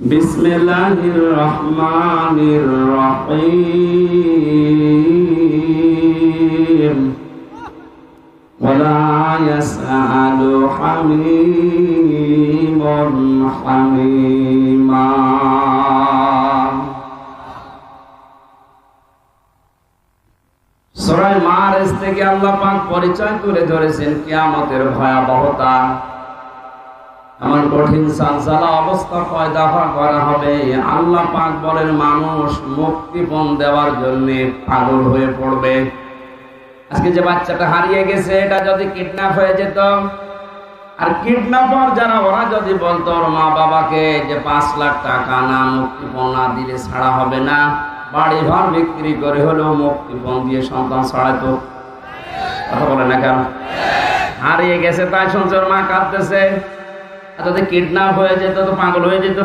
بسم الله الرحمن الرحيم ولا يسأل حميم حميما সরাই মারেজ থেকে আল্লাহ পাক পরিচয় করে ধরেছেন কিয়ামতের ভয়াবহতা এমন কঠিন সালসালা অবস্থা কয় দফা করা হবে। আল্লাহ পাক বলেন, মানুষ মুক্তিপণ দেওয়ার জন্য পাগল হয়ে পড়বে। আজকে যে বাচ্চাটা হারিয়ে গেছে, এটা যদি কিডন্যাপ হয়ে যেত, আর কিডন্যাপার যারা, ওরা যদি বলতো, ওর মা বাবাকে যে পাঁচ লাখ টাকা না মুক্তিপণ না দিলে ছাড়া হবে না বাড়ি ঘর বিক্রি করে হলেও মুক্তিপণ দিয়ে সন্তান ছাড়াতো কথা বলে না কেন? হারিয়ে গেছে, তাই শুনছে ওর মা কাঁদতেছে। যদি কিডন্যাপ হয়ে যেত তো পাগল হয়ে যেত।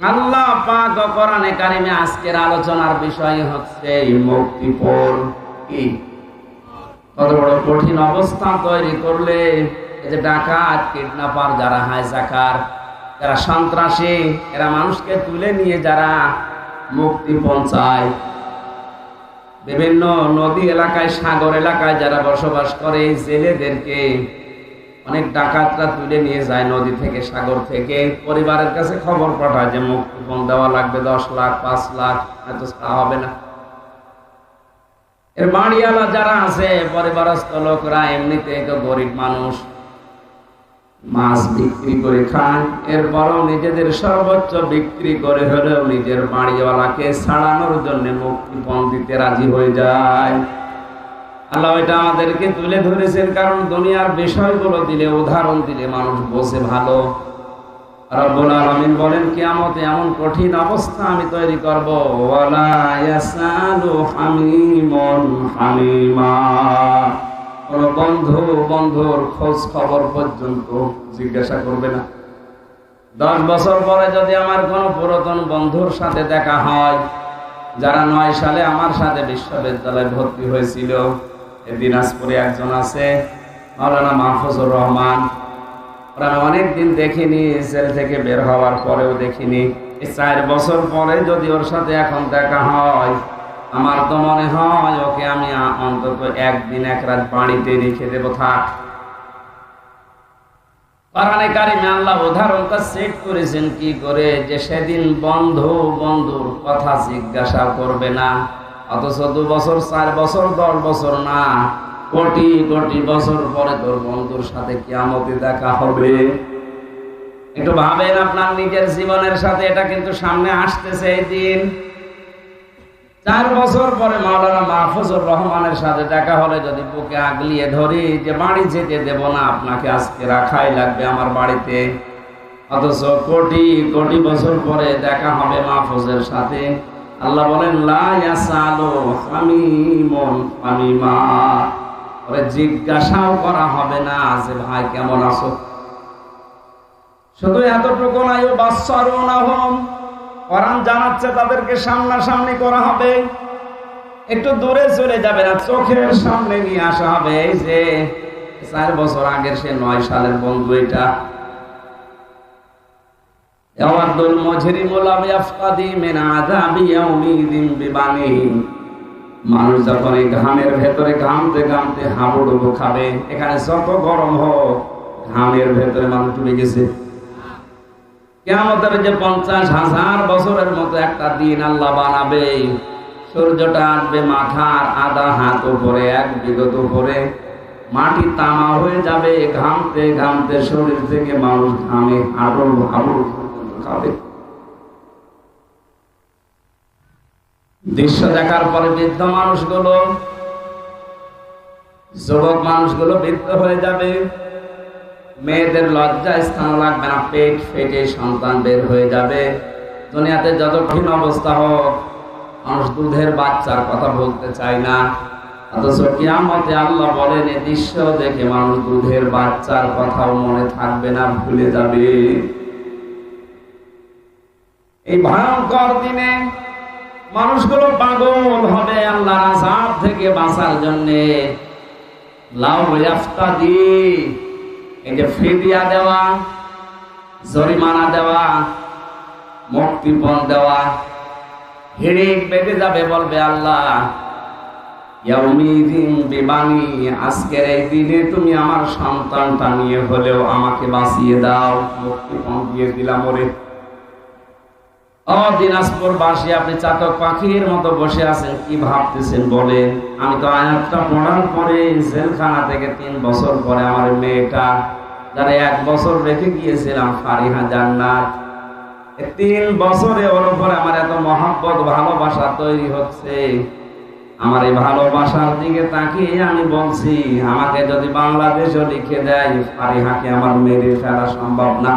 আল্লাহ পাক কোরআনে কারিমে আজকের আলোচনার বিষয় হচ্ছে মুক্তিপণ কি? কত বড় কঠিন অবস্থা তৈরি করলে এই যে ডাকাত কিডন্যাপার যারা হাইজাকার যারা সন্ত্রাসী, এরা মানুষকে তুলে নিয়ে যারা মুক্তি পৌঁছায় বিভিন্ন নদী এলাকায়, সাগর এলাকায় যারা বসবাস করে জেলেদেরকে অনেক ডাকাতরা তুলে নিয়ে যায় নদী থেকে, সাগর থেকে। পরিবারের কাছে খবর পাঠায় যে মুক্তিপণ দেওয়া লাগবে, দশ লাখ, পাঁচ লাখ এত ছাড়া হবে না। এর বাড়িওয়ালা যারা আছে, পরিবারস্থ লোকরা এমনিতে গরিব মানুষ। মাছ বিক্রি করে খায়, এরপরও নিজেদের সর্বোচ্চ বিক্রি করে হলেও নিজের বাড়িওয়ালাকে ছাড়ানোর জন্য মুক্তিপণ দিতে রাজি হয়ে যায়। আল্লাহ এটা আমাদেরকে তুলে ধরেছেন, কারণ দুনিয়ার বিষয়গুলো দিলে, উদাহরণ দিলে মানুষ বসে ভালো। বলেন, কিয়ামতে এমন কঠিন অবস্থা আমি তৈরি করব বন্ধু বন্ধুর খোঁজ খবর পর্যন্ত জিজ্ঞাসা করবে না। দশ বছর পরে যদি আমার কোনো পুরাতন বন্ধুর সাথে দেখা হয়, যারা নয় সালে আমার সাথে বিশ্ববিদ্যালয়ে ভর্তি হয়েছিল দিনাজপুরে একজন আছে, মাওলানা মাহফুজুর রহমান। ওরা আমি অনেকদিন দেখিনি, জেল থেকে বের হওয়ার পরেও দেখিনি। চার বছর পরে যদি ওর সাথে এখন দেখা হয়, আমার তো মনে হয় ওকে আমি অন্তত একদিন এক রাত বাড়িতে রেখে দেবো, থাক। কোরআনে কারিমে আল্লাহ উদাহরণটা সেট করেছেন কি করে, যে সেদিন বন্ধু বন্ধুর কথা জিজ্ঞাসা করবে না। অথচ দু বছর, চার বছর, দশ বছর না। কোটি কোটি বছর পরে তোর বন্ধুর সাথে কিয়ামতে দেখা হবে। একটু ভাবেন আপনার নিজের জীবনের সাথে এটা কিন্তু সামনে আসতেছে এই দিন। চার বছর পরে মাওলানা মাহফুজুর রহমানের সাথে দেখা হলে যদি বুকে আগলিয়ে ধরি যে বাড়ি যেতে দেব না, আপনাকে আজকে রাখাই লাগবে আমার বাড়িতে। অথচ কোটি কোটি বছর পরে দেখা হবে মাহফুজের সাথে। আল্লাহ বলেন জিজ্ঞাসাও করা হবে না যে, ভাই, কেমন আছো? শুধু এতটুকু নাই, ও কোরআন জানাচ্ছে তাদেরকে সামনাসামনি করা হবে। একটু দূরে চলে যাবে না, চোখের সামনে নিয়ে আসা হবে। যে, চার বছর আগের সে নয় সালের বন্ধু এটা। মিন আযাবি ইয়াউমিদিন বিবানি। মানুষ যখন এই ঘামের ভেতরে ঘামতে ঘামতে হাবুডুবু খাবে, এখানে যত গরম হোক, ঘামের ভেতরে মানুষ ডুবে গেছে। কেমতের যে পঞ্চাশ হাজার বছরের মতো একটা দিন আল্লাহ বানাবে, সূর্যটা আসবে মাথার আধা হাত উপরে, এক বিগত উপরে। মাটি তামা হয়ে যাবে, ঘামতে ঘামতে শরীর থেকে মানুষ ঘামে আড়ল আড়ল খাবে। দৃশ্য দেখার পরে বৃদ্ধ মানুষগুলো, যুবক মানুষগুলো বৃদ্ধ হয়ে যাবে। মেয়েদের লজ্জা স্থান লাগবে না, পেট ফেটে সন্তান বের হয়ে যাবে। দুনিয়াতে যত কঠিন অবস্থা হোক, মানুষ দুধের বাচ্চার কথা বলতে চায় না। অথচ কিয়ামতে আল্লাহ বলেন, এ দৃশ্য দেখে মানুষ দুধের বাচ্চার কথাও মনে থাকবে না, ভুলে যাবে। এই ভয়ঙ্কর দিনে মানুষগুলো পাগল হবে আল্লাহর আযাব থেকে বাঁচার জন্যে। লাউ ইয়াফতাদি এই যে ফিদিয়া দেওয়া, জরিমানা দেওয়া মুক্তিপণ দেওয়া, হিড়িক বেঁধে যাবে বলবে আল্লাহ আজকের এই দিনে তুমি আমার সন্তানটা নিয়ে হলেও আমাকে বাঁচিয়ে দাও মুক্তিপণ দিয়ে দিলাম ওরে। দিনাজপুর বাসী, আপনি চাতক পাখির মতো বসে আছেন, কি ভাবতেছেন বলেন? আমি তো আয়াতটা পড়ার পরে জেলখানা থেকে তিন বছর পরে আমার মেয়েটা, যারা এক বছর রেখে গিয়েছিলাম, ফারিহা জান্নাত। তিন বছরে ওর উপরে আমার এত মহাব্বত, ভালোবাসা তৈরি হচ্ছে। আমার এই ভালোবাসার দিকে তাকিয়ে আমি বলছি, আমাকে যদি বাংলাদেশও লিখে দেয় ফারিহাকে আমার মেরে ফেলা সম্ভব না?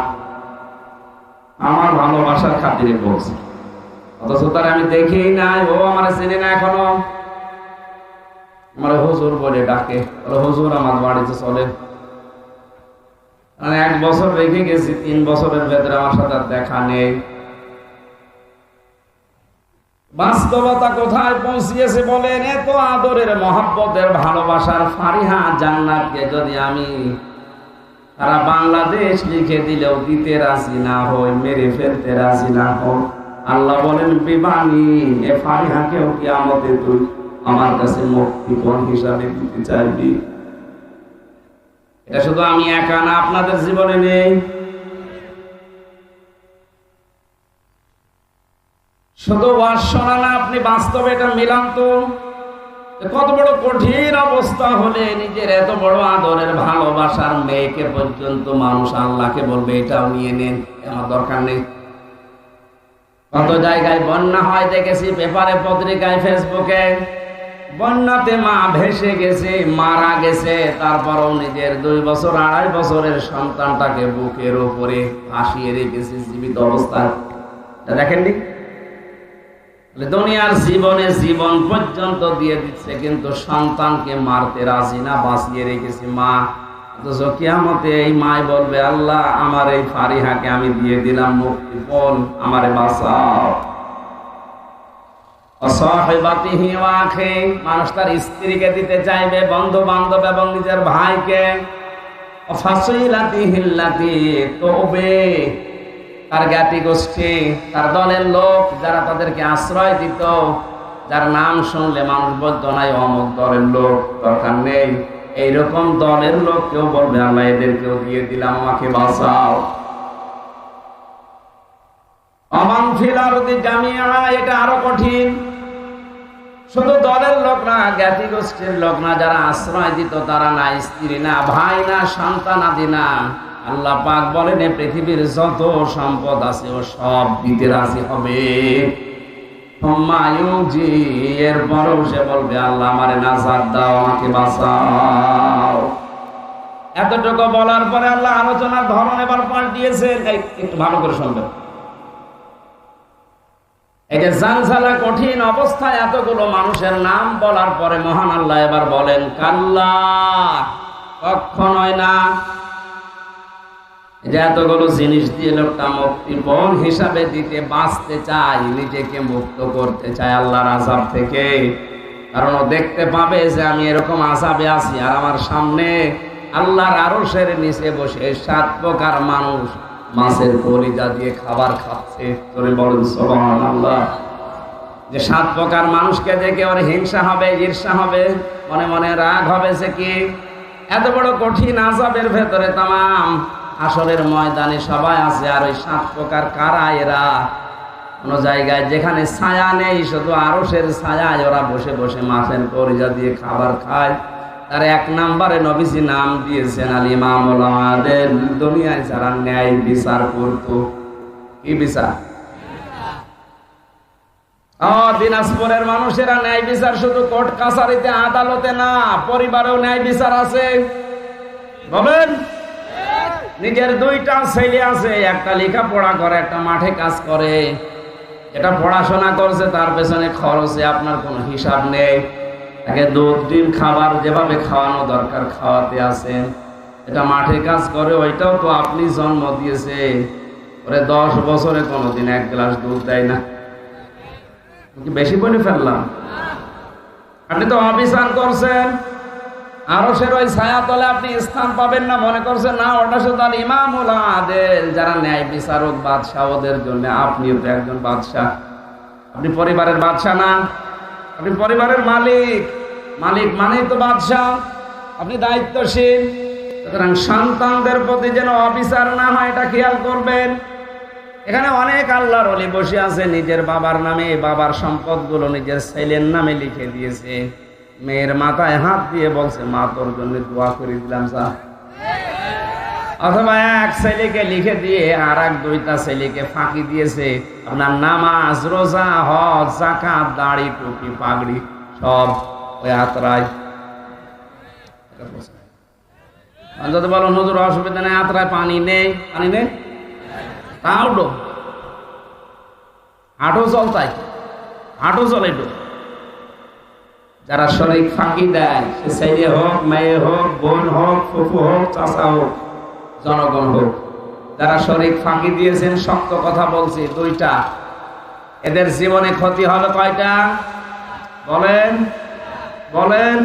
আমার ভালোবাসার খাতিরে বলছি। অথচ তার আমি দেখি নাই, ও আমার চেনে না এখনও। আমার হুজুর বলে ডাকে হুজুর, আমার বাড়িতে চলে। মানে এক বছর রেখে গেছি, তিন বছরের ভেতরে আমার সাথে আর দেখা নেই। বাস্তবতা কোথায় পৌঁছিয়েছে বলেন, এত আদরের মহাব্বতের ভালোবাসার ফারিহা জান্নাতকে যদি আমি তারা বাংলাদেশ লিখে দিলেও দিতে রাজি না হই মেরে ফেলতে রাজি না হই আল্লাহ বলেন বিবানি এ ফারিহাকেও কি আমাদের তুই আমার কাছে মুক্তিপণ হিসাবে দিতে চাইবি? এটা শুধু আমি একা না, আপনাদের জীবনে নেই। শুধু আপনি বাস্তবে এটা মিলান তো। কত বড় কঠিন অবস্থা হলে নিজের এত বড় আদরের ভালোবাসার মেয়েকে পর্যন্ত মানুষ আল্লাহকে বলবে, এটাও নিয়ে নেন আমার দরকার নেই। কত জায়গায় বন্যা হয় দেখেছি, পেপারে, পত্রিকায়, ফেসবুকে। বন্যাতে মা ভেসে গেছে, মারা গেছে, তারপরও নিজের দুই বছর, আড়াই বছরের সন্তানটাকে বুকের উপরে ভাসিয়ে রেখেছে, জীবিত অবস্থায়। দেখেননি? দুনিয়ার জীবনে জীবন পর্যন্ত দিয়ে দিচ্ছে, কিন্তু সন্তানকে মারতে রাজি না, বাঁচিয়ে রেখেছি মা। এই মাই বলবে, আল্লাহ, আমার এই ফারিহাকে আমি দিয়ে দিলাম আমারে বাঁচাও। মানুষ তার স্ত্রীকে দিতে চাইবে বন্ধু বান্ধব এবং নিজের ভাইকে। তার জ্ঞাতি গোষ্ঠী, তার দলের লোক যারা তাদেরকে আশ্রয় দিত, যার নাম শুনলে মানুষ বলতো, নাই, অমুক দলের লোক, দরকার নেই। এইরকম দলের লোক কেউ বলবে আল্লাহ এদেরকেও দিয়ে দিলাম, আমাকে বাঁচাও। এটা আরও কঠিন। শুধু দলের লোক না, জ্ঞাতি গোষ্ঠীর লোক না, যারা আশ্রয় দিত, তারা না স্ত্রী, না ভাই, না সন্তান আদি না। আল্লাহ পাক বলেন পৃথিবীর যত সম্পদ আছে ও সব দিতে রাজি হবে। এরপরও সে বলবে, আল্লাহ আমারে নাজার দাও, আমাকে বাঁচাও। এতটুকু বলার পরে আল্লাহ আলোচনার ধরন এবার পাল্টিয়েছেন। একটু ভালো করে শুনবেন। এই জানসালা কঠিন অবস্থায় এতগুলো মানুষের নাম বলার পরে মহান আল্লাহ এবার বলেন, কাল্লা কখনোই না যে এতগুলো জিনিস দিয়ে লোকটা মুক্তিপণ হিসাবে দিতে বাঁচতে চায়, নিজেকে মুক্ত করতে চায় আল্লাহর আজাব থেকে। কারণ ও দেখতে পাবে যে আমি এরকম আজাবে আছি আর আমার সামনে আল্লাহর আরশের নিচে বসে সাত প্রকার মানুষ মাছের কলিজা দিয়ে খাবার খাচ্ছে। তোরে বলেন সোবান আল্লাহ যে সাত প্রকার মানুষকে দেখে ওর হিংসা হবে, ঈর্ষা হবে, মনে মনে রাগ হবে সে কি? এত বড় কঠিন আজাবের ভেতরে তামাম আসরের ময়দানে সবাই আছে, আর ওই সাত প্রকার কারা এরা? কোন জায়গায় যেখানে ছায়া নেই, শুধু আরসের ছায়ায় ওরা বসে বসে মাছের করিজা দিয়ে খাবার খায়। তার এক নাম্বারে নবীজি নাম দিয়েছেন আলী মামুল আমাদের দুনিয়ায় যারা ন্যায় বিচার করতো। কি বিচার? দিনাজপুরের মানুষেরা ন্যায় বিচার শুধু কোর্ট কাছারিতে, আদালতে না, পরিবারেও ন্যায় বিচার আছে। বলেন। নিজের দুইটা ছেলে আছে, একটা লেখাপড়া করে, একটা মাঠে কাজ করে। এটা পড়াশোনা করছে, তার পেছনে খরচে আপনার কোনো হিসাব নেই। তাকে দুধ, ডিম, খাবার যেভাবে খাওয়ানো দরকার, খাওয়াতে আছেন এটা মাঠে কাজ করে, ওইটাও তো আপনি জন্ম দিয়েছে ওরে দশ বছরে কোনোদিন এক গ্লাস দুধ দেয় না। বেশি বলে ফেললাম? আপনি তো অবিচার করছেন। আরও সে ওই ছায়া তলে আপনি স্থান পাবেন না, মনে করছেন, না, ওটা শুধু আর ইমামুল আদেল, যারা ন্যায় বিচারক বাদশাহ ওদের জন্য, আপনিও তো একজন বাদশাহ। আপনি পরিবারের বাদশাহ না? আপনি পরিবারের মালিক। মালিক মানেই তো বাদশাহ। আপনি দায়িত্বশীল। সুতরাং সন্তানদের প্রতি যেন অফিসার না হয়, এটা খেয়াল করবেন। এখানে অনেক আল্লাহর অলি বসে আছে, নিজের বাবার নামে, বাবার সম্পদগুলো নিজের ছেলের নামে লিখে দিয়েছে। মেয়ের মাথায় হাত দিয়ে বলছে, মা, তোর জন্য দোয়া করে দিলাম, যা। অথবা এক ছেলেকে লিখে দিয়ে আর এক দুইটা ছেলেকে ফাঁকি দিয়েছে, আপনার নামাজ, রোজা, হজ জাকাত দাড়ি, টুপি, পাগড়ি, সব ওই আত্রায়। যদি বলো নজর অসুবিধা নেই, আত্রায় পানি নেই। পানি নেই? তাও ডো হাঁটো চল তাই। হাঁটো ডো যারা শরীর ফাঁকি দেয়, সে ছেলে হোক, মেয়ে হোক, বোন হোক, ফুফু হোক চাষা হোক, জনগণ হোক। যারা শরীর ফাঁকি দিয়েছেন শক্ত কথা বলছি, দুইটা। এদের জীবনে ক্ষতি হবে কয়টা? বলেন বলেন।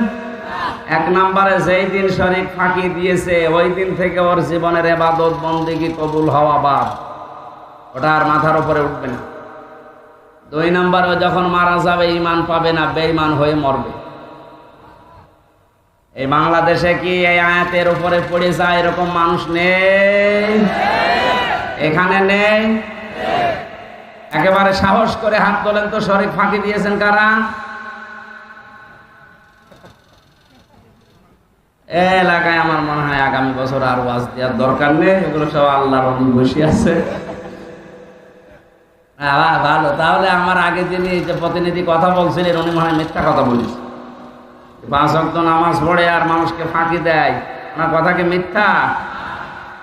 এক নম্বরে যেই দিন শরীর ফাঁকি দিয়েছে, ওই দিন থেকে ওর জীবনের এবাদত, বন্দিগি কবুল হওয়া বাদ। ওটা আর মাথার উপরে উঠবে না। দুই নম্বরে যখন মারা যাবে ইমান পাবে না, বেঈমান হয়ে মরবে। এই বাংলাদেশে কি এই আয়াতের উপরে পড়ে যায় এরকম মানুষ নেই? এখানে নেই? একেবারে সাহস করে হাত তোলেন তো, শরীর ফাঁকি দিয়েছেন কারা? এলাকায় আমার মনে হয় আগামী বছর আর ওয়াজ দেওয়ার দরকার নেই, এগুলো সব আল্লাহর বসে আছে। ভালো। তাহলে আমার আগে যিনি যে প্রতিনিধি কথা বলছিলেন, উনি মনে হয় মিথ্যা কথা বলিস পাঁচ অক্ত নামাজ পড়ে আর মানুষকে ফাঁকি দেয়। ওনার কথা কি মিথ্যা?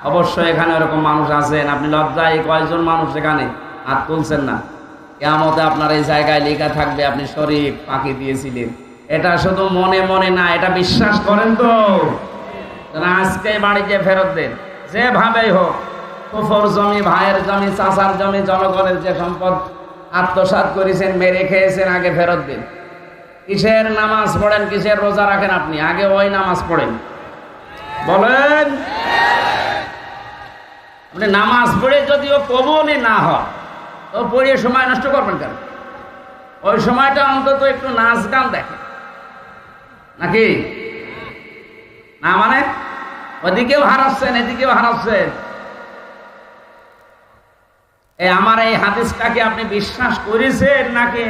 অবশ্যই এখানে ওরকম মানুষ আছেন। আপনি লজ্জায় কয়জন মানুষ এখানে হাত তুলছেন না। কেমতে আপনার এই জায়গায় লেখা থাকবে, আপনি শরীর ফাঁকি দিয়েছিলেন। এটা শুধু মনে মনে না, এটা বিশ্বাস করেন তো। আজকে বাড়িতে ফেরত দেন। যেভাবেই হোক। কুফর জমি, ভাইয়ের জমি চাষার জমি, জনগণের যে সম্পদ আত্মসাৎ করেছেন, মেরে খেয়েছেন আগে ফেরত দিন। কিসের নামাজ পড়েন, কিসের রোজা রাখেন আপনি? আগে ওই নামাজ পড়েন। বলেন। আপনি নামাজ পড়ে যদিও কবলই না হয় তো পড়িয়ে সময় নষ্ট করবেন কেন? ওই সময়টা অন্তত একটু নাচ গান দেখেন। নাকি? না মানে? ওদিকেও হারাচ্ছেন, এদিকেও হারাচ্ছেন। আমার এই হাদিসটাকে আপনি বিশ্বাস করেছেন নাকি?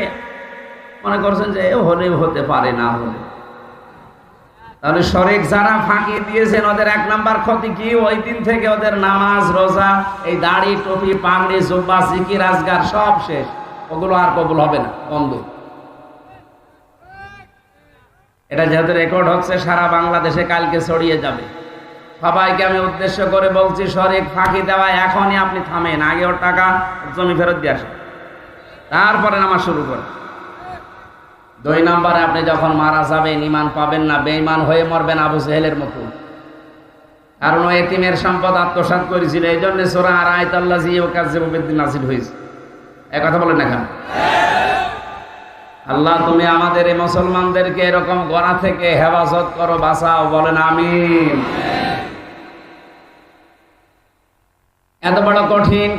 মনে করছেন যে হলে হতে পারে, না হলে। তাহলে শরীর যারা ফাঁকি দিয়েছেন, ওদের এক নাম্বার ক্ষতি কি? ওই দিন থেকে ওদের নামাজ, রোজা, এই দাড়ি, টুপি, পাগড়ি, জুব্বা সিকি রাজগার সব শেষ। ওগুলো আর কবুল হবে না, বন্ধ। এটা যেহেতু রেকর্ড হচ্ছে, সারা বাংলাদেশে কালকে ছড়িয়ে যাবে। সবাইকে আমি উদ্দেশ্য করে বলছি শরীর ফাঁকি দেওয়া এখনই আপনি থামেন, আগে ওর টাকা জমি ফেরত দিয়ে আসেন। তারপরে নামাজ শুরু করেন। দুই নম্বরে আপনি যখন মারা যাবেন ইমান পাবেন না, বেঈমান হয়ে মরবেন আবু সেহেলের মতো। কারণ ও এতিমের সম্পদ আত্মসাৎ করেছিল এই জন্য সোরা আর আয়তাল্লাহ জিও কাজে নাজিল হয়েছে। এক কথা বলেন না কেন? আল্লাহ, তুমি আমাদের এই মুসলমানদেরকে এরকম গড়া থেকে হেফাজত করো, বাঁচাও, বলেন আমিন। এত বড় কঠিন